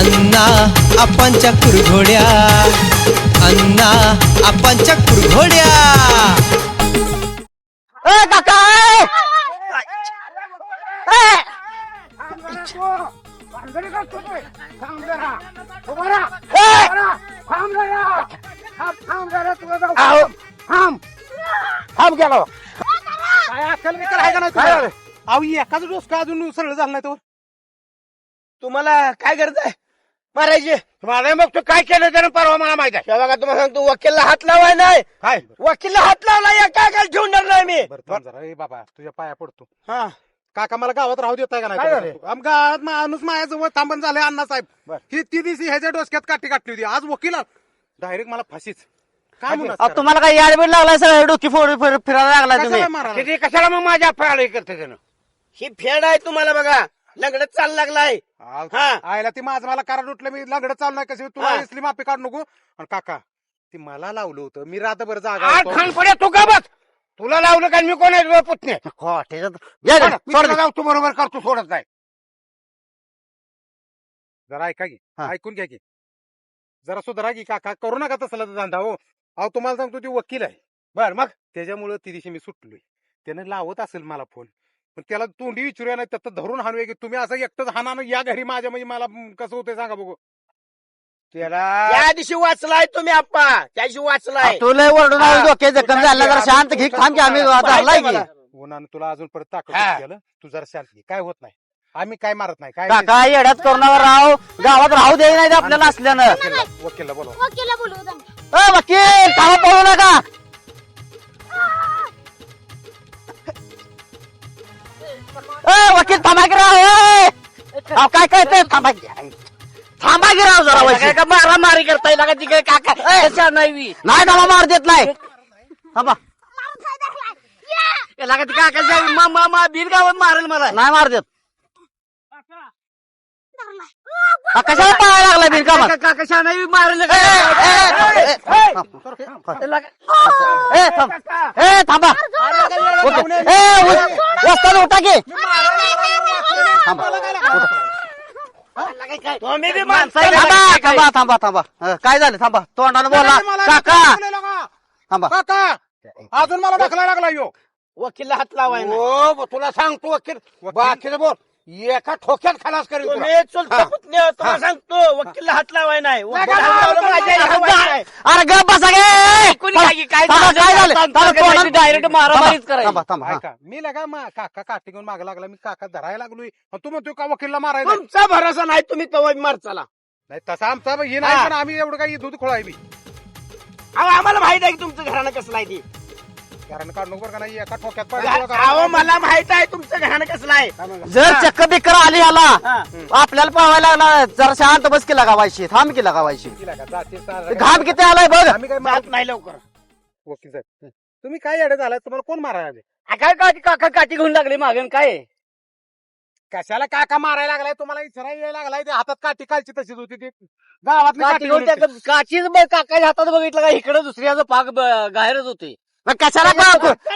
अण्णा आपांच्या कुरघोड्या अण्णा आपांच्या कुरघोड्या ए काका ए! ए! आहो. थांब गेलो काय अक्कल बिक्कल आहे का नाही काय झालं? तुला? अहो एकाच डोस का अजून सरळ झाला नाही तो तुम्हाला काय गरज आहे मारायची. मला मग तू काय केलं त्यानं परवा मला माहीत आहे? बघा तुम्हाला सांगतो वकीलला हात लावाय नाही. काय? वकीलला हात लावला या काय काय ठेवून नाही मी. बरं थांब जरा. ए बाबा तुझ्या पाया पडतो. हा. काका मला गावात राहू देताय का काय नाही? आम गावात माणूस माझ्याजवळ थांबण झाले अण्णा साहेब बर. ही ती दिवशी ह्याच्या डोसक्यात काठी काटली होती आज वकील डायरेक्ट मला फाशीच. काय म्हणून अहो, तुम्हाला काय याड बीड लागलाय सर डोकी फोड फिर- फिरायला लागलाय तुम्ही? कशाला मारायला? किती कशाला मग माझ्या फळाला करते त्यानं? ही फेड आहे तुम्हाला बघा. लंगडत चाल लागलाय. हा. आयला ती माझं मला कारण उठलं मी लंगडं चालू नाही कशी? तुला हा. इसली माफी काढू नको. आणि काका ती मला लावलं होतं. मी रात्रभर जागा आठ होतो. खान पड्या तू का बस? तुला लावलं काय मी कोण आहे पुतणे? हो, त्याच्यात- या सोड. लावतो बरोबर करतो सोडत नाही. जरा ऐका की हा. ऐकून घ्या की. जरा सुधारा की काका करू नका तसला तर धंदा हो. अहो तुम्हाला सांगतो ती वकील आहे. बर मग? त्याच्यामुळे ती दिवशी मी सुटलोय. त्यानं लावत असेल मला फोन. पण त्याला तोंडी विचारूया नाही त्यात धरून हाणूया की तुम्ही असं एकटंच हाना ना या घरी माझ्या म्हणजे मला कसं होतंय सांगा बघू. त्याला त्या दिवशी वाचलाय तुम्ही आप्पा. त्या दिवशी वाचलाय. तू लय ओरडून हा. आला, डोके जखम झाला जरा शांत घे थांब की आम्ही हल्लाय की. उन्हानं तुला अजून परत ताकद हा. केलं तू जरा शांत घे. काय होत नाही. आम्ही काय मारत नाही काय काका येड्यात करोनावर राव गावात राहू दे नाही ते आपल्याला असल्यानं. वकीलला वकीलला बोलवा वकीला बोलवू थांबा पळू नका. ए वकील थांबा की राव ए! अहो, काय काय ते थांबा की. थांबा की राव जरा वकील. का मारा मारी करता येईल का तिकडे काका कशा नाही नाही थांबा मार देत नाही. थांबा. लागा ती काका मा मा मा बिन गावात मारेल मला. नाही मार देत. हा, कशाला पळायला लागला बिनकामात काका कशा नाही मारेल ए, ए, ए, ए, ए, थांब. ए, थांबा उठ. ए, उठ. वस्ताद उठा की. थांबा तुम्ही बी माणसं आहे थांबा? थांबा थांबा थांबा. अ, काय झालं? थांबा. तोंडानं बोला. काका? थांबा. काका अजून मला ढकला लागला यो. वकीलला हात लावाय हो तुला सांगतो वकील? बाकीचं बोल. एका ठोक्यात खलास करेल तुम्ही चुलता पुतणे हो, तुम्हाला सांगतो वकीलला हात लावाय नाही. वकील. अरे गप बसा गे. काय थांबा, झालं? थांबा, direct मारामारीच करायची. थांबा थांबा. हा. ऐका मी लगा मा- काका काठी घेऊन मागे लागला मी काका धरायला लागलोय. आणि तू म्हणतो का वकीलला मारायला तुमचा भरोसा नाही तुम्ही तवा मार चला नाही तसा आमचा हे नाही हा. पण आम्ही एवढं काही दूध खोळा आहे मी अहो आम्हाला माहीत आहे की तुमचं घराणं कसलं आहे ते. कारण काढू नको बरं का नाही एका ठोक्यात अहो मला माहीत आहे तुमचं घराणं कसलं आहे. जर चक्क बिक्कर आली हा. आपल्याला पळवायला लागला जरा शांत बस केला गावायची थांब केला गावायची तिला का? जाते सारं- घाम किती आलाय बघ. आम्ही काय जात मारत नाही लवकर. वकील साहेब तुम्ही काय येडे झालाय तुम्हाला कोण मारायला लागले? आ, काय काकी काका काठी घेऊन लागली मागण काय? कशाला काका मारायला लागलाय? तुम्हाला इचरा यायला लागलाय ते हातात काठी कालची तशीच होती ती. गावात काठी घेऊन त्या काचीच बघ काकाच्या हातात बघितलं का? इकडे दुसऱ्याचं पाक ब- गायरच होते. मग कशाला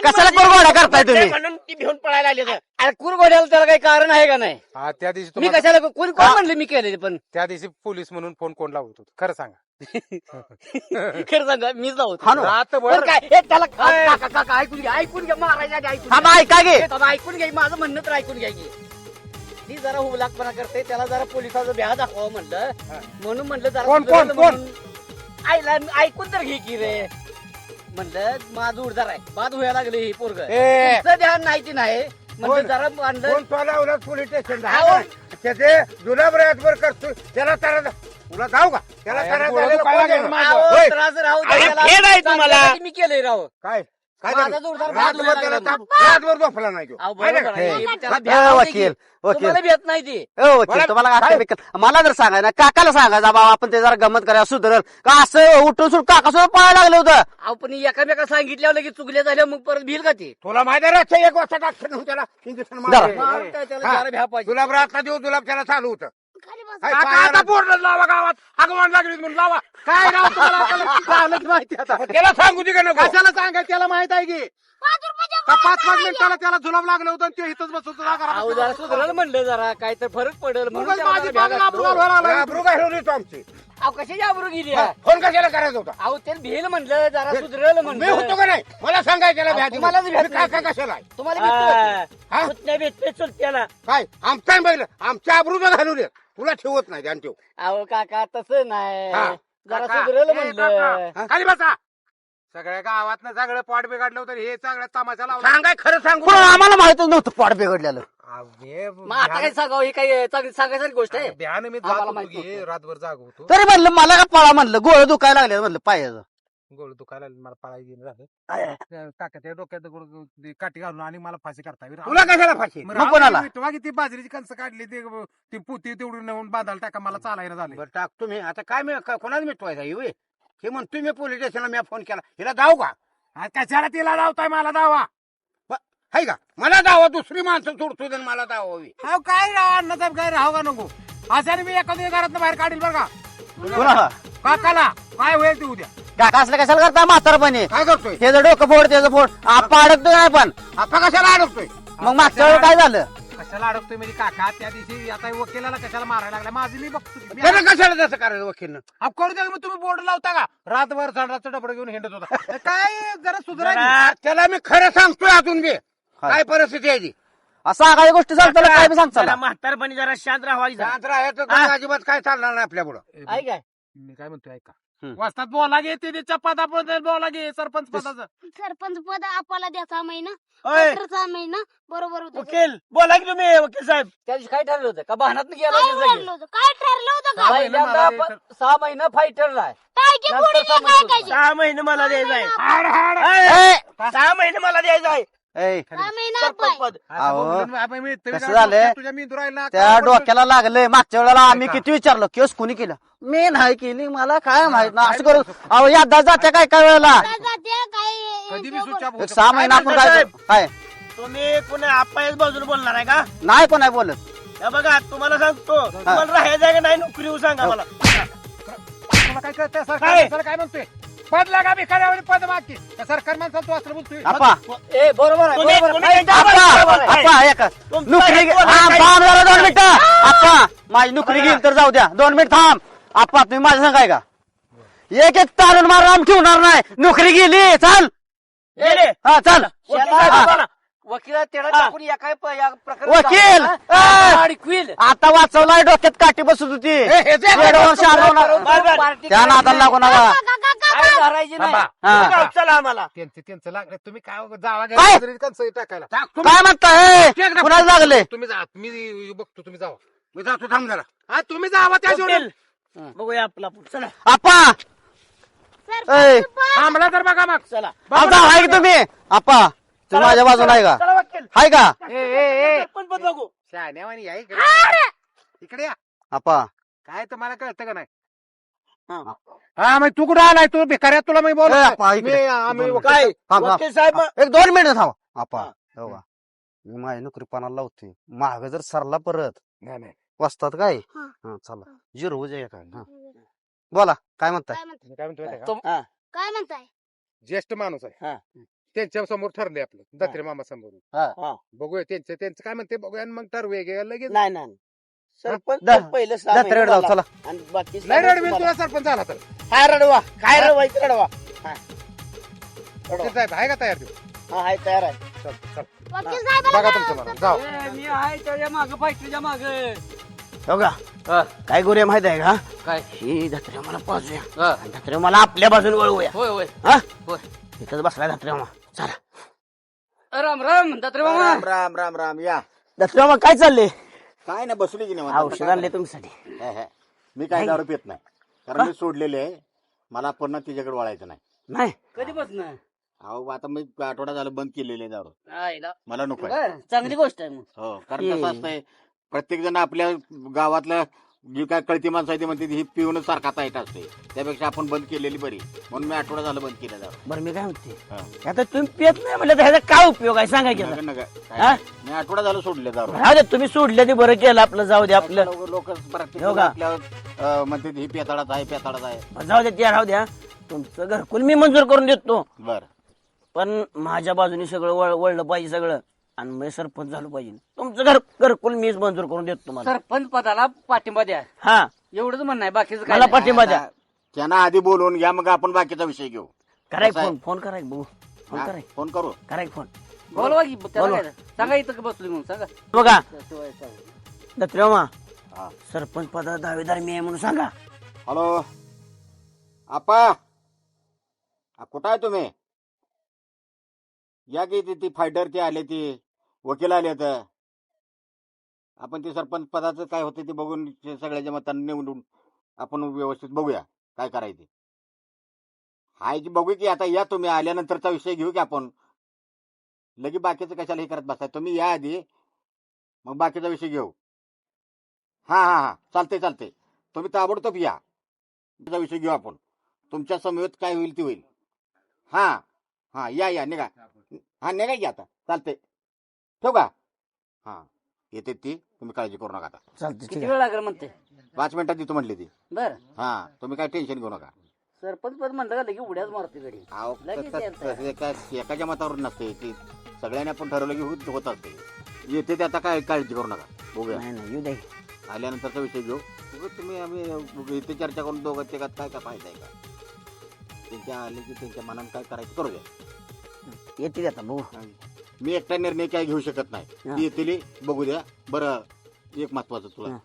कशाला कुरघोडा करताय तुम्ही? म्हणून ती घेऊन पळायला आली तर. अरे कुरघोड्याला त्याला काही कारण आहे का नाही? हा त्या दिवशी मी तुम्हाला- कशाला कोण कोण म्हणले मी केले पण? त्या दिवशी पोलीस म्हणून फोन कोण लावत होतो? खरं सांगा. खरं सांगा मीच लावतो हा ना. रातभर बरं काय? हे त्याला काका काका ऐकून घ्या ऐकून घ्या महाराजा ऐकून थांबा घ्या. ऐका गे हे ऐकून घ्या माझं म्हणणं तर ऐकून घ्या की. ती जरा हुबलाकपणा करते त्याला जरा पोलिसाचं ब्याह दाखवा म्हणलं. म्हणून म्हणलं जरा कोण, सुधारलं कोण, कोण? म्हणून. आईला ऐकून तर घे की रे. म्हणलं माझं उडदार आहे बाद व्हायला लागले ही पोरग ए! ध्यान नाही ती नाही म्हणलं कोण? जरा मांडलं कोण लावला पोलीस स्टेशन अहो. त्याचे जुलाब रातभर करतो त्याला त्याला तुला जाऊ का त्याला झालेलं कोण आहे? होय. त्रास राहू अरे त्याला. खेळ आहे तुम्हाला. चांगल्यासाठी मी केलंय राव काय काय माझा झालं? जोरदार भात रातभर उडायला त्याला लागला. ताप- रातभर झोपला नाही तो. अहो, माहिती बरोबर का? आहे. त्याला ए, भ्या होती वकील की. वकील तुम्हाला भेट नाही ती ए, वकील मला- तुम्हाला काय काय? बिकल- मला जर सांगायचं काकाला सांगायचं बाबा आपण ते जरा गमत करा सुधरल का असं उठून सुट काका सुद्धा पळायला लागलं होतं अहो पण एकामेका सांगितल्यावर लगेच चुकल्या झाल्या मग परत भिल का ते तुला माहिती आहे रातच्या एक वाजता डॉक्टर त्याला इंजेक्शन जरा. मारून काय त्याला हा. जरा भ्या पाहिजे जुलाब रातला दिवस जुलाब त्याला चालू होतं काय काका आता बोर्ड लावा गावात. आगमन लागली म्हणून लावा. काय राव तुम्हाला आता झालं की माहिती आता. त्याला सांगू दे का नको? कशाला सांगाय त्याला माहीत आहे की? का पाच पाच मिनिटाला त्याला जुलाब लागलं होतं आणि तो इथंच बसत होता अहो जरा घरात. म्हणलं जरा काय तर फरक पडेल म्हणून उगाच माझी. आबरू घालवायला लागला. आबरू काय ठेवली तू आमची. अहो कशाची आबरू गेली? फोन कशाला करायचा होता? अहो ते भेल म्हणलं जरा सुधरल मी म्हणलं होतो का नाही? मला सांगायचं त्याला मी काय कशाला आहे? तुम्हाला भेटतो हा? सुटण्या भेटते चलत्याला काय? आमचा बैल. आमच्या आबरूचं घालू दे तुला ठेवत नाही ध्यान ठेव. अहो काका तसं नाही. हा. जरा काका, सुधरल ए, म्हणलं. काका, खाली बसा. सगळ्या गावात सगळं पोट बिघडलं होतं हे सगळं तमाशा लावला. सांगाय खरं सांगू पण आम्हाला माहितच नव्हतं पोट बिघडलेलं. अबे, मग आता काय सांगावं? ही काही चांगली सांगायची गोष्ट आहे. ध्यान मी जात आम्हाला होतो माहीत की नव्हतं. रातभर जाग होतो तरी म्हणलं मला का पळा म्हणलं? गोळ दुखायला लागले म्हणलं पायाचं. गोळ दुखायला लागलं, मला पळायला गेलं झालं. त्या काकाच्या डोक्यात गोळ- ते काठी घालून आणि मला फाशी करता येईल. तुला कशाला फाशी? मग मग राहू कोणाला? तेव्हा किती बाजरीची कणसं काढली ते ती पुती तेवढी नेऊन बांधायला टाका मला चालायला झाले बरं टाक तुम्ही. आता काय मी क- कोणाला मिटवायचा? येऊ हे म्हणतोय मी पोलीस स्टेशनला मी फोन केला. हिला जाऊ का? आज कशाला तिला लावताय मला दावा? हाय का? मला दावा दुसरी माणसं सोडतो आणि मला दावा हवी अहो काय राव अण्णासाहेब काय राहू का नको? अशाने मी एखाद्या घरात बाहेर काढील बरं का? कोणाला? काकाला. काय होईल ते उद्या? काका असलं कशाला करता म्हातारपणे? काय करतोय? त्याचं डोकं फोड त्याचं फोड. आपा अडकतो नाही पण आता कशाला अडकतोय? मग मागच्या वेळी काय झालं? कशाला अडकतोय म्हणजे काका? त्या दिवशी आता वकिलाला कशाला मारायला लागला? माझी मी बघतो की. मी- त्यानं कशाला तसं करायचं वकीलनं? अहो, करू द्या मग तुम्ही बोर्ड लावता का? रातभर झाडाचं डबड घेऊन हिंडत होता. काय जरा जरा त्याला मी खरं सांगतोय अजून बी. काय? परिस्थिती आहे ती? असं सांगायची गोष्टी सांगतो काय बी सांगतो जरा म्हातारपणी जरा शांत राहावी जरा. शांत राहायचं तर अजिबात काय चालणार नाही आपल्या पुढं काय मी काय म्हणतोय ऐका. हम्म. वाजतात बोला गे ते चपाता बोला गे सरपंच पदाचं सरपंच पद आपल्याला द्यायचा महिना महिना बरोबर होतं. वकील बोला की तुम्ही वकील साहेब त्या दिवशी काय ठरलं होतं का बहानात गेला काय होता? ठरलं होतं काय ठरलं होतं का पहिल्यांदा मला आपण द्यायचं. सहा महिना फायटर आहे काय की नंतर कोणी समजतो काय तुला. काय सहा महिने मला द्यायचं आहे हाड, हाड. ए, सहा महिने मला द्यायचं आहे सरपंच पाय. पद अहो, कसं झालंय? तुझ्या राहिला त्या डोक्याला लागलंय. मागच्या वेळेला आम्ही? किती विचारलं केस कुणी केलं? मी नाही केली मला काय माहीत ना असं करू अहो यादा जात्या काय काय वेळेला? काय जाते कधी बी हे एक होतं. सहा महिना आपण काय काय? तुम्ही पुन्हा आप्पायाच बाजूला बोलणार आहे का? नाही कोण आहे बोलत. हे बघा तुम्हाला सांगतो. तुम्हाला राहायचं आहे का नाही नोकरी सांगा मला. तुला काय कळतंय? सरकार काय? काय म्हणतोय? पद लागा भिकाऱ्यावर पद मागते त्या सरकार माणसाला तू असलं बोलतोय. आपा. ए बरोबर आहे तुम्ही- बरोबर तुम्ही आहे. त्या आपा बरोबर आहे. आपा एक तुमचं नोकरी? हा, थांब जरा दोन मिनिटं. आपा माझी नोकरी घेईल तर जाऊ द्या. दोन मिनिट थांब. आपा तुम्ही माझं सांगाय का? एक एक तारण मारून आम ठेवणार नाही. नोकरी गेली चाल. गेले. हा चाल. हा. वकिला टाकून वकील! ए! अडकवील. आता वाचवलाय डोक्यात काठी बसत होती. शारवणार. बरं, त्या नादाला लागू नका. धरायची नाही. थांबा. हा. तुम्ही गाव चला आम्हाला. त्यांचं त्यांचं लागलं. तुम्ही काय जावा काय? घरी कंस टाकायला. टाक, तुम्ही- काय म्हणताय? कुणाला लागले. तुम्ही जा मी बघतो तुम्ही जावा. मी जातो थांब जरा. हा तुम्ही जावा त्या वकील, बघूया आपला पुढं. चला. आपा! ए थांबला तर बघा मग. चला आता आहे की तुम्ही? आपा! तुम्ही माझ्या बाजूला आहे का? चला वकील. आहे का? ए ए ए. सरपंच पद बघू. शहाण्यावानी या इकडे. इकडे या. आपा. काय तुम्हाला कळतं का नाही? हा. मग तू कुठं आलाय? तू भिकाऱ्या तुला मी बोल ए, आपा, इकडे. आम्ही दोन काय थांब, थांब. वकील साहेब एक दोन मिनिट थांबा. आपा हो. का मी माझ्या नोकरी पानाला लावते माग जर सरला परत. नाही नाही. वाजतात काय? हा. हा चला. झिरो होऊ काय हा. बोला काय म्हणताय? काय म्हणताय? मी काय म्हणतो माहिती आहे का? तुम-. काय म्हणताय? ज्येष्ठ माणूस आहे. हा. त्यांच्यासमोर ठरले आपलं दत्रे मामा समोर हा. हा. बघूया त्यांचं त्यांचं काय म्हणते बघूया आणि मग ठरवूया की लगेच. नाही नाही सरपंच द- पहिलं सहा जाऊ चला. मला. आणि बाकी सहा नाही महिने रडवीन तुम्हाला. तुला सरपंच झाला तर. काय रडवा. काय रडवायचं रडवा. हा. रडवा. ते साहेब आहे का तयार तू हा हाय तयार आहे. चल चल. वकील साहेबाला बघा तुमचं मला जाऊ. मी आहे त्याच्या माग फायटरच्या माग. हो का? काय करूया माहीत आहे का? काय? ही धत्रे मला पाजूया आणि धत्रे मला आपल्या बाजूने वळवूया होय होय. हा? होय. इथंच बसलाय धत्रे मामा. राम राम दत्रे मामा राम राम राम राम या. धत्रे मामा काय चालले काय नाही बसली की नाही औषध आणले तुमच्यासाठी. हे, हे. मी काय दारू पित नाही. कारण मी सोडलेले आहे. मला पुन्हा तिच्याकडे वळायचं नाही. नाही. कधी बसन अहो आता मी आठवडा झालं बंद केलेले दारू. आईला. मला नको बरं, चांगली गोष्ट आहे मग. हो कारण कसं असतंय प्रत्येक जण आपल्या गावातलं जी काय कळती माणसं आहे ती म्हणते ही पिऊनच सारखा ताईट असते त्यापेक्षा आपण बंद केलेली बरी म्हणून मी आठवडा झालं बंद केलं दारू बरं मी काय म्हणते हा. आता तुम्ही पियत नाही म्हणलं तर ह्याचा काय उपयोग आहे सांगा. नका, नका. काय हा? नाही. मी आठवडा झालं सोडले दारू दे तुम्ही सोडलं ते बरं केलं आपलं जाऊ दे आपलं लोक हो का? म्हणते ही पेताळाच आहे पेताळाच आहे जाऊ दे ते राहू द्या तुमचं घरकुल मी मंजूर करून देतो बर पण माझ्या बाजूने सगळं वळ- वळलं पाहिजे सगळं आणि मी सरपंच झालो पाहिजे. तुमचं घर घरकुल मीच मंजूर करून देतो तुम्हाला. सरपंच पदाला पाठिंबा द्या. हा. एवढंच म्हणणं आहे बाकीचं काय मला नाही. पाठिंबा द्या. त्यांना आधी बोलवून घ्या मग आपण बाकीचा विषय घेऊ. कराय कसं आहे? फोन फोन कराय बघू फोन हा? कराय. फोन करू. कराय फोन. बोलवा की त्याला बोलवा. काय? सांगा इथं बसलो म्हणून सांगा. बघा. दत्रेमा हा. सरपंच पदा दावेदार मी आहे म्हणून सांगा. हॅलो. आपा. आ, कुठं आहे तुम्ही? या की ती- ती फायटर ते आले ती? वकील आले तर आपण ते सरपंच पदाचं काय होतं ते बघून ते सगळ्याच्या मतांनी निवडून आपण व्यवस्थित बघूया काय करायचं. हाय की बघू की आता या तुम्ही आल्यानंतरचा विषय घेऊ की आपण. लगे बाकीचं कशाला हे करत बसताय? तुम्ही या आधी मग बाकीचा विषय घेऊ. हा हा हा चालते चालते तुम्ही ताबडतोब या. त्याचा विषय घेऊ आपण. तुमच्या समवेत काय होईल ती होईल. हा हा या या निघा. हा निघा की आता. चालते ठेवू का? हा. येते ती. तुम्ही काळजी करू नका आता. चालतं ठीक किती वेळ लागेल म्हणते? पाच मिनिटात देतो म्हणली ती. बर. हा. तुम्ही काय टेन्शन घेऊ नका. सरपंच पद म्हणलं का लगे उड्याच मारते गडी अहो, लगेच त- त- यायचं. तसं एका- एकाच्या मतावर नसते ती. सगळ्यांनी आपण ठरवलं की होत होत असते येते ते आता काय काळजी करू नका. बघूया. नाही नाही येऊ दे. आल्यानंतरचा विषय घेऊ. उगाच तुम्ही आम्ही इथे चर्चा करून दोघं तिघात काय काय फायदा आहे का? त्यांच्या आले की त्यांच्या मनात काय करायचं करू द्या येते आता बघू. मी एकटा निर्णय काय घेऊ शकत हा. नाही ती येतील बघू द्या बरं एक महत्वाचं तुला. हा.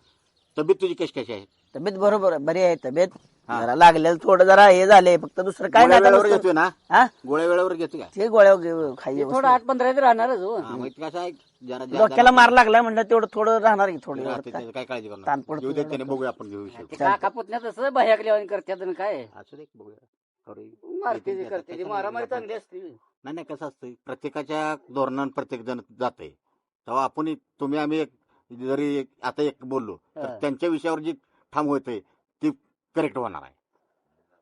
तब्येत तुझी कशी कशी आहे? तब्येत बरोबर आहे, बरी आहे तब्येत. हा. जरा लागलेलं थोडं जरा हे झाले फक्त दुसरं काय गोळ्या नाही आता वेळेवर नुसतं- घेतोय ना? हा? गोळ्या वेळेवर घेतो का? ते गोळ्या वगैरे खाई थोडं आठ पंधरा दिवस राहणारच हो. हा, मग कसं आहे जरा डोक्याला मार लागलाय म्हणलं तेवढं थोडं राहणार की थोडं राहते त्याचं काय काळजी ताण. पडतो येऊ. त्याने बघूया आपण घेऊ विषय ते काका पुतण्या तसं भयाकल्या करतात आणि काय? असू दे बघूया. मारते ते करते ती. मारामारी चांगली असते. नाही नाही कसं असतं प्रत्येकाच्या धोरणानं प्रत्येक जण जाते तेव्हा आपण तुम्ही आम्ही एक जरी एक- आता एक बोललो तर हा. त्यांच्या विषयावर जी ठाम होते ती करेक्ट होणार आहे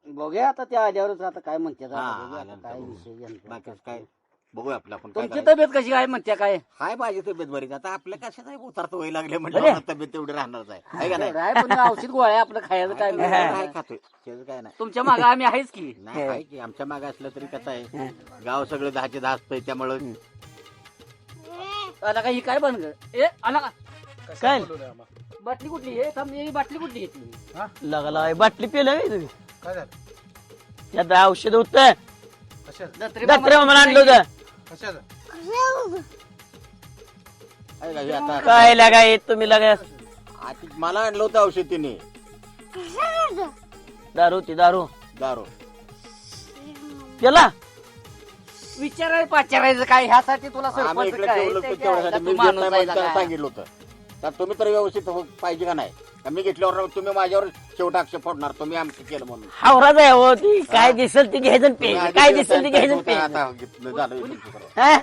बघूया आता त्या आल्यावरच आता काय म्हणतात हा, आता बघूया आता आल्यानंतर काय बघू. विषय यांचा. बाकी काय बघूया आपलं आपण काय तुमची करायचं. तब्येत कशी काय म्हणते काय? हाय माझी तब्येत बरीच आता आपल्या कशाच आहे उतारत व्हायला लागले बरे. म्हणजे तब्येत तेवढी राहणारच आहे. आहे का नाही? आहे, पण औषध गोळ्या आपलं खायचं काय नाही. काय खातोय. त्याचं काय नाही. तुमच्या मागे आम्ही आहेच की. नाही आहे की. आमच्या मागे असलं तरी कसं आहे? गाव सगळं दहाचे दहा असतंय त्यामुळं. आला का ही काय बन ए आला का? काय? बाटली कुठली? आहे थांब, ही बाटली कुठली घेतली? लागला बाटली पिलं तुम्ही. काय झालं? त्यात औषध होत. दत्रे दत्रे मला आणलं होतं. कशाचं? आहे का हे आता काय लागाय तुम्ही लागाय मला आणलं होतं औषध तिने. दारू ती दारू. दारू. केला? विचारायचं पाचारायचं काय? ह्यासाठी तुला आम्ही सरपंच इकडे काय? ठेवलं होतं त्याच्या तेवढ्यासाठी ह्याला मी तू घेत माणूस नाही आहे म्हणून त्याला का? सांगितलं होतं. तर तुम्ही तर व्यवस्थित हो- पाहिजे का नाही? मी घेतल्यावर तुम्ही माझ्यावर शेवट आक्षेप फोडणार. तुम्ही आमचं केलं म्हणून. हावराच आहे हो ती. काय दिसेल ती घ्यायचं तुम्ही आधी काय दिसेल ती घ्यायचं प्यायचं आता घेतलं झालं हे तुमचं सगळं. हा?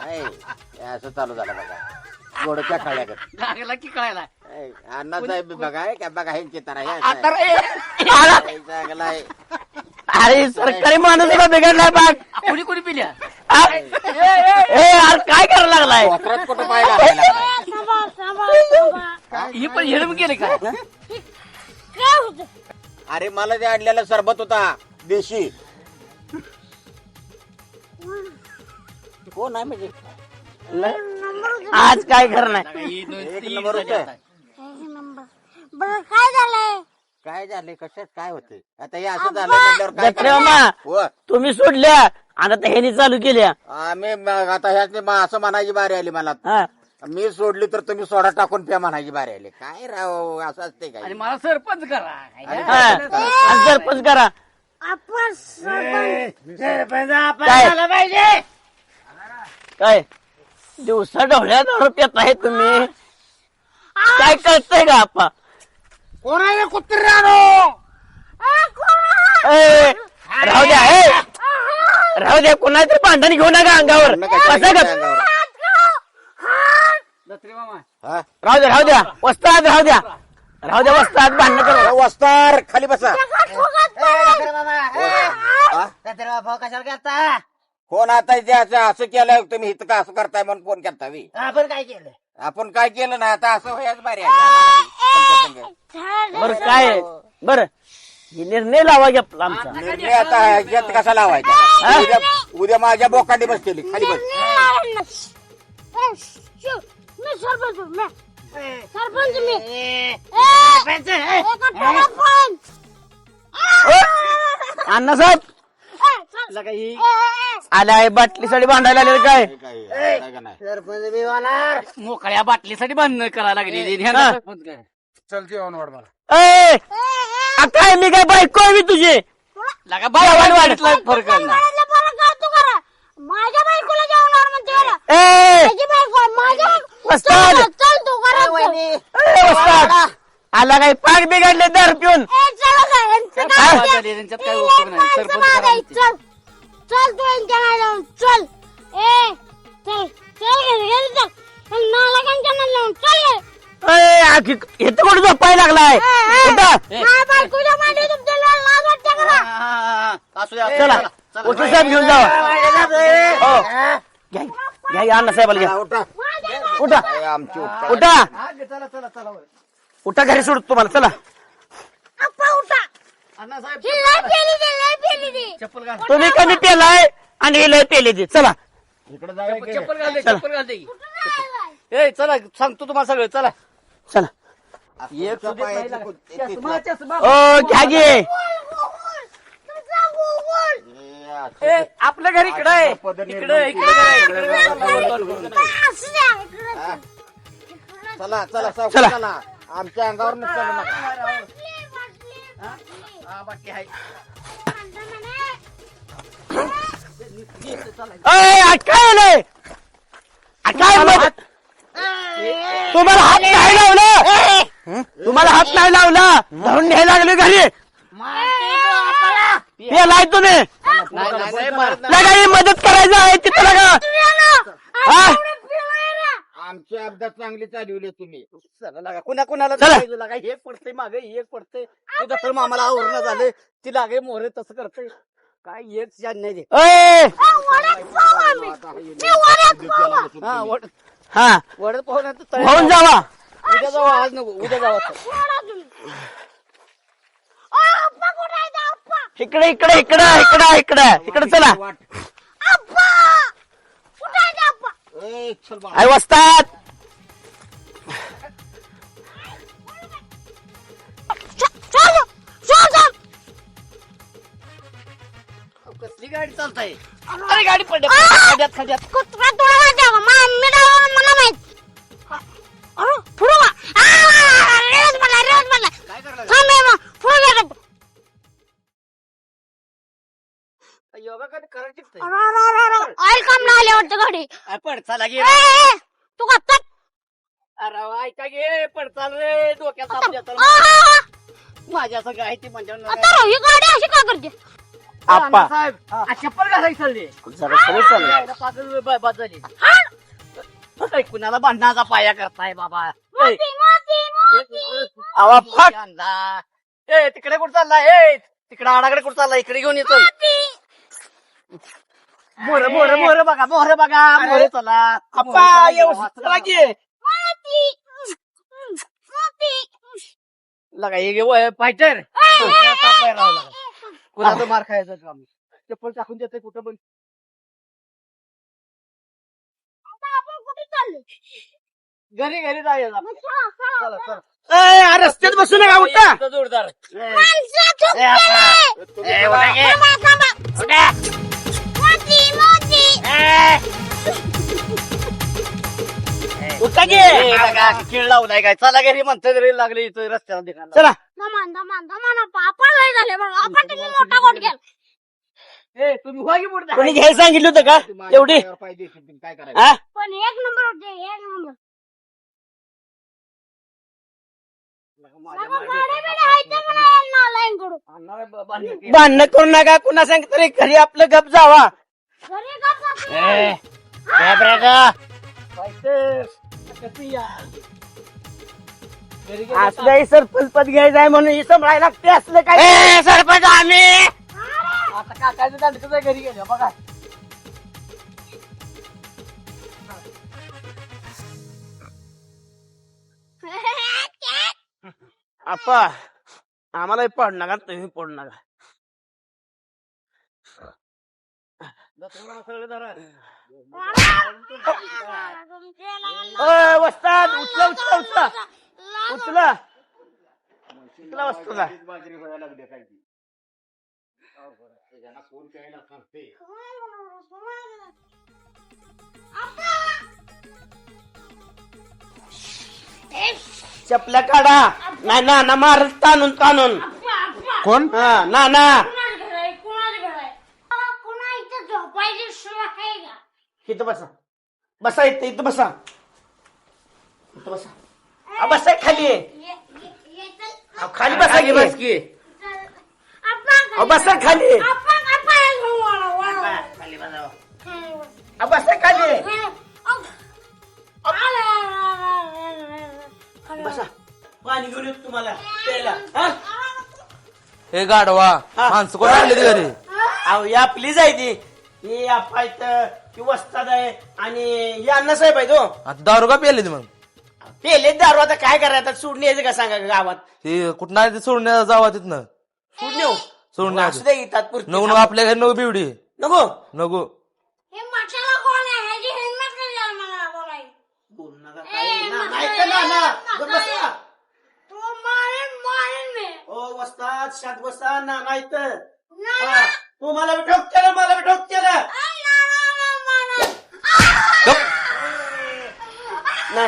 आहे, हे असं चालू झालं बघा. गोडच्या खाळ्यागत लागला की कळायला. अण्णासाहेब बघा हे का बघा हे आहे आता आला. अरे सरकारी माणूस का बिघडलाय बाग कुणी कुणी पिल्या आ? ए यार काय करायला लागलाय वापरात कुठं पाय घालायला लागलाय? थांबा थांबा थांबा ही पण हेडम गेले का काय होत अरे मला ते आणलेला सरबत होता देशी कोण आहे म्हणजे आज काय करणार एक नंबर होतं नंबर काय झालंय? काय झाले कशात काय होते आता हे असं झालं काय? मामा हो. तुम्ही सोडल्या आणि आता ह्यानी चालू केल्या. आम्ही मग आता ह्याच असं म्हणायची बारी आली मला. हा. मी सोडली तर तुम्ही सोडा टाकून प्या म्हणायची बारी आली. काय राव असं असते काय? आणि मला सरपंच करा. हा. आणि सरपंच करा. आपण सरपंच काय? काय? दिवसा ढवळ्या दारू पित आहे तुम्ही काय कळतंय का आपा कोण? आहे कुत्री राहू द्या ए. राहू द्या कोणा तरी भांडण घेऊ नका अंगावर. अंगावर? हा? राहू द्या राहू द्या. वस्ताद राहू द्या. राहू द्या वस्ताद भांडण करू अरे वस्तार खाली बसा. हा? कशाला करता? कोण आता इथे असं असं केलं तुम्ही इथं का असं करताय म्हणून फोन करता बी आपण काय केलं आपण काय केलं ना आता असं व्हायच भारी आहे आम्हाला. तुमच्या संग. बरं काय आहे? बरं हे निर्णय लावा की आपला आमचा निर्णय आता ह्याच्यात कसा लावायचा उद्या उद्या माझ्या बोकांडी बसलेली खाली बस मी सरपंच मी सरपंच मी सरपंच, ए. अण्णासाहेब आलाय बाटलीसाठी भांडायला आले काय? हे का नाही सरपंच मी होणार. मोकळ्या बाटलीसाठी भांडण करायला लागली. हा. चल जेवण वाढ मला. ए आ, काय मी काय बायको आहे मी तुझी? लागा बाय वाटलं फरक आहे ना. करा माझ्या बायकोला जेवणार म्हणते मला ए. त्याची बायको माझ्या. बायको- वस्ताद. चल. चल तू घरात चल. ए, वस्ताद. आला काय? पाक बिघडले दार पिऊन. ए, चला काय, यांचं? काय झाले, काय उपयोग नाही. सरपंच चल चल तू यांच्या नाव लावून चल. ए चल चल घरी घरी चल. चल नालायकांच्या नाव लावून चल घरी. ए, आखी इथं कुठं झोपायला लागलाय. ए, ए, कुठं माझ्या बायकोच्या मांडीवर तुमच्या ला- लाज वाटते का? ना? असू द्या चला. साहेब घेऊन जावा हो. घ्या घ्या या घ्या. उठा. उठा. काय आमची उठा. उठा. उठा घरी सोडतो तुम्हाला. चला. अप्पा उठा. लय पेली दे लय पेली दे तुम्ही कमी पेलाय आणि हे लय पेले ते. चला. इकडे जाऊया की. चप्पल घाल दे, चप्पल घाल दे. ए चला सांगतो तुम्हाला सगळं चला. चला. चष्मा चष्मा ओ घ्या घे. ए आपल्या घरी इकडे आहे. इकडे. चला चला सावकाश चला. चला आमच्या अंगावर चला नका. बाटली, बाटली, बाटली. हा, बाकी आहे. मांडा म्हणे. ए, आ, काय आलंय आ, काय मग? तुम्हाला हात नाही लावला तुम्हाला हात नाही लावला धरून न्यायला लागले घरी पेलाय तुम्ही ही मदत करायचं आहे तिथं हा? आमची अपघात चांगली चालवली तुम्ही. चला लागा. कुणा कुणाला चला. दाखवायचं लागा हे पडतंय मागे हे पडतंय. ते दसरं मामाला आवरण झालं ती लागे मोहरे तसं करतंय. काय एक जाण नाही दे ए, हा वड- हा. वडत पाहून होऊन जावा. उद्या जाऊ आज नको उद्या जाऊ आता. इकडे इकडे इकडे इकडे इकडे. इकडे चला. ए, आई वस्तात कसली गाडी चालताय अरे गाडी खड्यात खड्यात कुत्रा तुला? मा- डावा मला माहीत. अरे, पुढं वा. आ, रेस मला, रेस मला. थांब मग, योगा कधी करायची. ऑइल काम नाही आले वाटतं गाडी पडचाला गे ए, तू का? अरे वा, ऐका गे पडचाल रे डोक्यात ताप. माझ्या असं काय ते म्हणजे आता ही गाडी अशी का करते? आप्पा साहेब आ, चप्पल घालायची चालली. जरा सगळं चाललंय. यायला पाच बा- बाद झाली कुणाला भांडणाचा पाया करताय बाबा. आवा. ए तिकडे कुठं चाललाय? ए तिकडे आडाकडे कुठं चाललाय? इकडे घेऊन येतो मोर मोर मोर बघा मोर बघा मोर चला. आप्पा व्यवस्थित चला की. लगा हे फायटर. कुणाचं मार खायचं काम? चप्पल टाकून देते कुठं पण? घरी घरी मग चला, चला, ए, रस्त्यात बसू नका उठा. जोरदार. चुकले. ए, उठा. मोती, मोती. उठा की लावलाय काय. चला घरी म्हणतं घरी लागले इथं रस्त्याला दिखायला चला. दमान, दमान, दमान. आपण- आपण लय झाले बघा. आपण किती मोठा गोट गेला. ए तुम्ही व्हा की पुढे कोणी घ्यायला सांगितलं होतं का? माझ्या एवढी? पायावर पाय देशील तुम्ही काय करायचं? हा पण एक नंबर होते एक नंबर. गाड्या बिड्या आहेत त्या म्हणा या नालायकांकडून. भांडणं करू नका. कुणा सांग तरी घरी आपलं गप जावा? ए, घाबरा का? असलं सरपंच पद घ्यायचं आहे म्हणून ही सांभाळायला लागते असलं काय? ए, सरपंच आम्ही. आता काकाचं दांडकं घरी गेलं? बघा. आप्पा आम्हालाही पड नका तुम्ही पड ओय, वस्ताद उचला उचला उचला. उचला. उचला वस्तादा बाजरी व्हायला लागली काय ती? त्यांना कोण प्यायला सांगते चपल्या काढा. नाही ना ना मार ताणून ताणून. कोण हा ना. ना कुणाच घर आहे कुणाच घर आहे मला कुणा इथं झोपायची सोय आहे का इथं बसा. बसा इथं इथं बसा. इथं बसा. आ, बसा खाली. अहो, खाली बसा की. बस की. आपण अहो, बसा खाली. आपण आपण. खाली बसा खाली बस. अहो, बसा खाली. बसा. पाणी घेऊन येतो तुम्हाला प्यायला. हा? हे गाडवा माणसं कोण आणले ते घरी? अहो या प्लीज आहे ती. ही आपा इथं ती वस्ताद आहे आणि ही अण्णासाहेब आहे तो आता दारू का ते मग? पेले दारू आता काय करायचं? आता सोडून यायचं का सांगा गावात? ते कुठं नाही ते सोडण्या जावा तिथनं. सोडून येऊ? सोडून असू दे तात्पुरती. नको नको आपल्या घरी नको बिवडी. नको? नको. हे मठाला कोण आहे? ह्याची हिंमत कधी झाली मला बोलायची. बोलू नका ए, काही. ना- नाही का ना- ना? नका. गप्प बसा. तो मारेन मारेन मी. ओ वस्ताद शात बसा. ना नाही तर. हा, तू मला बी ठोक केलं मला बी ठोक केलं. ना,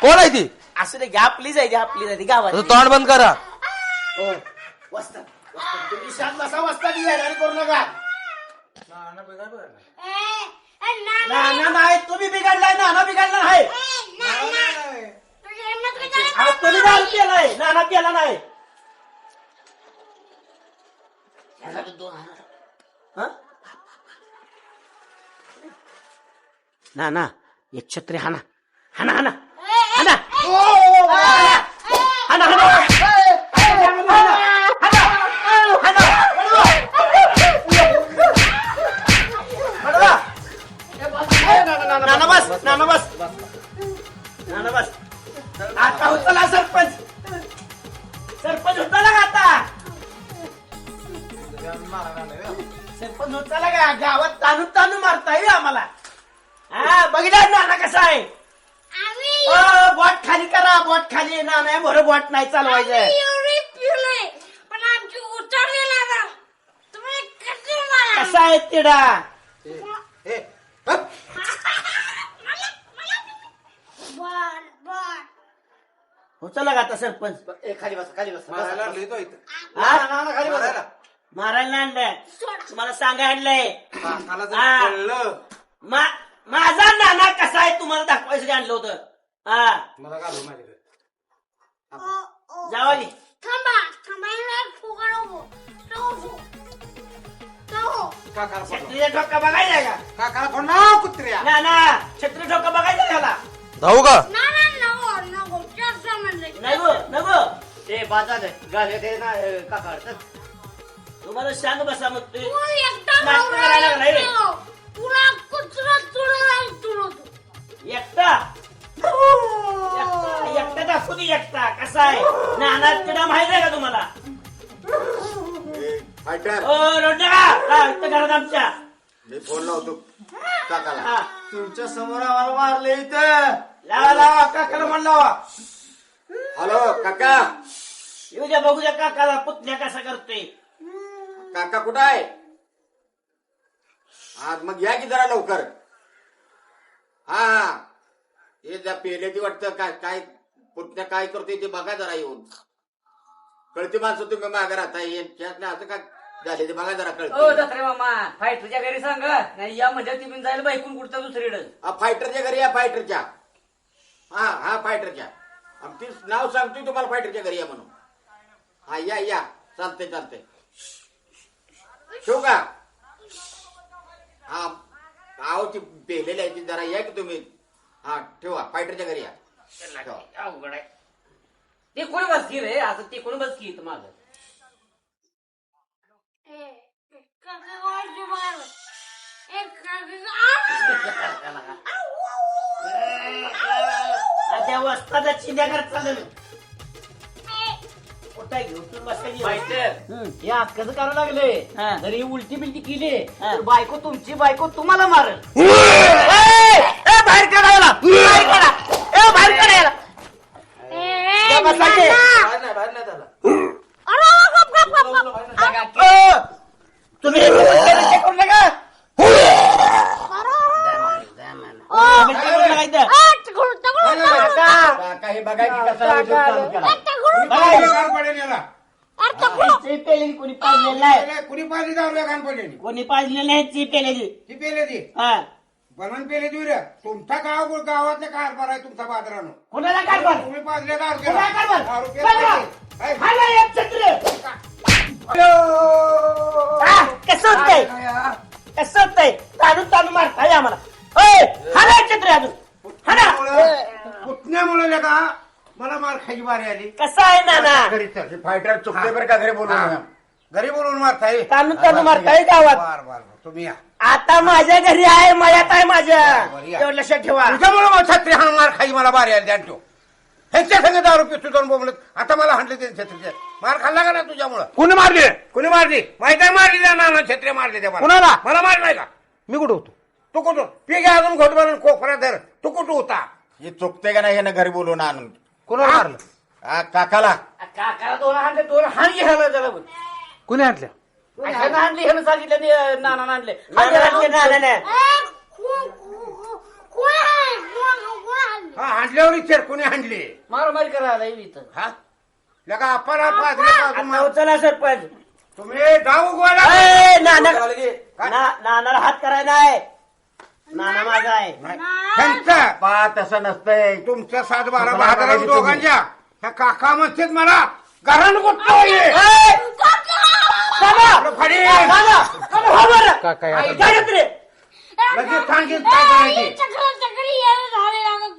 कोण आहे ती? असू दे घ्या प्लीज आहे घ्या प्लीज आहे ती गावात तोंड बंद करा. हो. तुम्ही शांत बसा वस्ताद येणार करू नका. ए, ए, ना, ना, ना ना नाही तुम्ही बिघडलाय ना ना बिघडला आहे ए, ना, ना. तुझी हिंमत कधी झाली? अहो, तुम्ही दारू केलाय ना ना केला नाही हा? ना ना. एक छत्री हाना हाना. हाना. ए, ए, हाना हाना. हाना. नाना बस नाना बस नाना बस आता उचला सरपंच. सरपंच उचला का आता? सरपंच उचला का? गावात ताणून ताणून मारताय आम्हाला. हा बघितलं नाना कसा आहे? आम्ही अ, बोट खाली करा बोट खाली. ना नाही बरं बोट नाही चालवायचं. ना ना. मला कसा आहे तिडा? बर उचला का आता सरपंच? ए, खाली बसा खाली बसा. मारायला इथं. हा? खाली बसा. मारायला. आणलंय. तुम्हाला सांगा आणलंय. काकाला जर हा. कळलं. मा- माझा नाना कसा आहे तुम्हाला दाखवायसाठी आणलं होतं? हा. मला घालू माझ्याकडे. जावा की. थांबा थांबायला एक फुगाड उभो. तो उभो. तो. काकाला फोन लाव. छत्रीचा ठोका बघायचा का काकाला फोन लाव कुत्र्या. ना ना छत्री ठोका बघायचा त्याला धावू का? ना ना नको. नको चर्चा म्हणले. नाही गो नको. ते बाजार गाले ते ना काका. तुम्हाला सांग बसा मग ते. तू एकटा नाटकं करायला लागलाय रे. नवरा तुला कुत्रा एकटा एकटा एकटा दाखवू दे एकटा कसा आहे? नाना तिडा माहीत आहे का तुम्हाला? ए, फायटर ओ रोड नका. इथं घरात आमच्या. मी फोन लावतो. काकाला. हा. तुमच्यासमोर आम्हाला मारले इथं. लावा लावा काकाला म्हण लावा. हॅलो काका. येऊ द्या बघू द्या काकाला पुतण्या कसा करतोय. काका कुठं आहे? आज मग या की जरा लवकर. हा. हा हे ज्या पेल्याची वाटतं काय काय पुतण्या काय करतोय ते बघा जरा येऊन. कळते माणसं तुम्ही मागे राहता यांच्यात असं काय झाले ते बघा जरा ओ कळते दत्रे मामा. फायटरच्या घरी सांगा. नाही या म्हणजे ती पण जाईल बाईकून कुठं दुसरीकडे. हा फायटरच्या घरी या फायटरच्या. हा हा फायटरच्या. ती नाव सांगतोय तुम्हाला फायटरच्या घरी या म्हणून. हा या या. चालतंय चालतंय. ठेवू का? हा. आहो ती पेलेली आहे ती जरा या की तुम्ही हा ठेवा फायटरच्या घरी या ठेवा. अवघड आहे ते कोणी बसकी रे असं ते कोणी बसकी इथं माग त्या वस्तादा चिंध्या करत चाललं कुठं घेऊन तू बसायची हे करावं लागले. जर उलटी बिलटी केली. तर बायको तुमची बायको तुम्हाला मारल. बाहेर काढायला बाहेर काढा ए बाहेर काढायला बसायचे. तुम्ही हे करू करू नका तुम्ही ते करू नका इथं. काका हे बघा की कसा उद्योग चालू केला गार पडेल याला. ची पेलेली कोणी पाजलेली नाही पेले- कुणी पडलेली. कोणी पाजलेली नाही ची पेलेली. ती पेले ती हा. बनवून पेले ती रे तुमचा गाव गावातला कारभार आहे तुमचा बाजारानं कोणाला कारभार? तुम्ही पाजले दारू कोणाला कारभार? दारू पेला बघा. पाहिजे. ऐक. हा ना एक छत्री. हा, कसं होतंय? कसं होतंय? ताणून ताणून मारताय आम्हाला. हा ना एक छत्री अजून. हा ना. फुटण्यामुळे का मला मार खायची बारी आली. कसं आहे नाना? घरी चल. फायटर चुकते बरं का घरी बोलून हा. घरी बोलून मारताय. ताणून ताणून मारताय गावात. बार बार बार. तुम्ही या. आता माझ्या घरी आहे मळ्यात आहे माझ्या. बरं, या. एवढं लक्षात ठेवा. तुझ्यामुळे मला छत्री हा मार खाई मला बारी आली ध्यान ठेव ह्याच्या संग दारू पितो दोन बोंबलत. आता मला हाणले ते छत्रीचे. मार खाल्ला का ना तुझ्यामुळं? कुणी मारले? कुणी मारली? माहिती आहे मारली त्या नाना छत्री मारली त्या मला. कुणाला? मला मार नाही का? मी कुठं होतो? तू कुठं? पी घ्या अजून घोट बनून कोफरा धर. तू कुठं होता? हे चुकते का नाही हे ना घरी बोलून आणून? कोणाला मारलं? हा, काकाला. काकाला दोन हाणले दोन हाण घ्यायला बघ. कुणी आणल्या? हाणली ह्यानं सांगितलं आणि नाना आणले. नाना आणले, नाना नाही. हा हांडल्यावर विचार कोणी हांडली मारामारी करायला इथं. हा? लगा आपण सरपंच. तुम्ही जाऊ गोळा ए, नाना ना- नानाला हात करायला नाही. नाना माझा आहे. त्यांचा पा तसं नसतंय. तुमच्या सात बारा बहादरा. दोघांच्या. ह्या काका म्हणतात मला घरान कुठं ए, काय आई, काय रे. तुले? लगेच सांगितलं काय करायचे?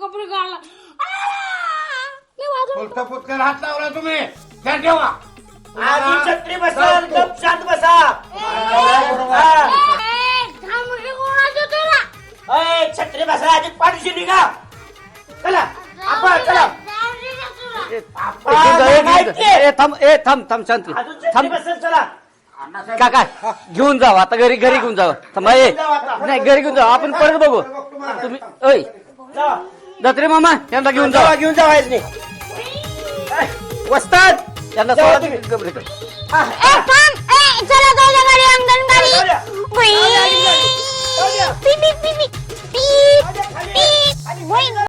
कपडे काढला. फुलता फुटक्याला हात लावला तुम्ही? त्या ठेवा. आधी छत्री बसल गप शांत बसा. हा. ए, छत्री बसा आधी पाठीशी निघा. चला आपण चला. माहितीये. थांब ए थांब थांब शांती. अजून छत्री बसल चला. काका घेऊन जाव आता घरी घरी घेऊन जावं थांबा ये नाही घरी घेऊन जाऊ. आपण परत बघू. तुम्ही ओय. दत्रे मामा यांना घेऊन जावा घेऊन जावा वस्तात यांना चला